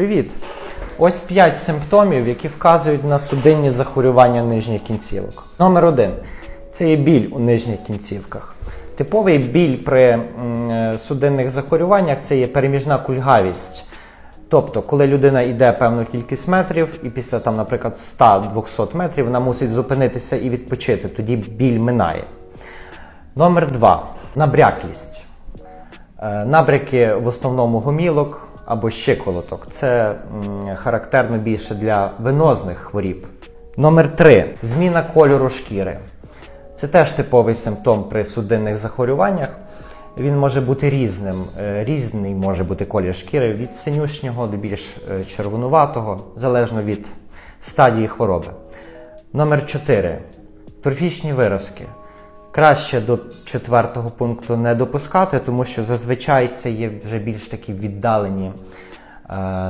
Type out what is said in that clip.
Привіт! Ось 5 симптомів, які вказують на судинні захворювання нижніх кінцівок. Номер один це є біль у нижніх кінцівках. Типовий біль при е, судинних захворюваннях це є переміжна кульгавість. Тобто, коли людина йде певну кількість метрів, і після, там, наприклад, 100-200 метрів вона мусить зупинитися і відпочити, тоді біль минає. Номер два набряклість. Е, Набряки в основному гомілок або щиколоток. Це м, характерно більше для венозних хворіб. Номер 3 зміна кольору шкіри. Це теж типовий симптом при судинних захворюваннях. Він може бути різним. Е, Різний може бути колір шкіри від синюшнього до більш е, червонуватого, залежно від стадії хвороби. Номер 4 торфічні виразки. Краще до четвертого пункту не допускати, тому що зазвичай це є вже більш такі віддалені е,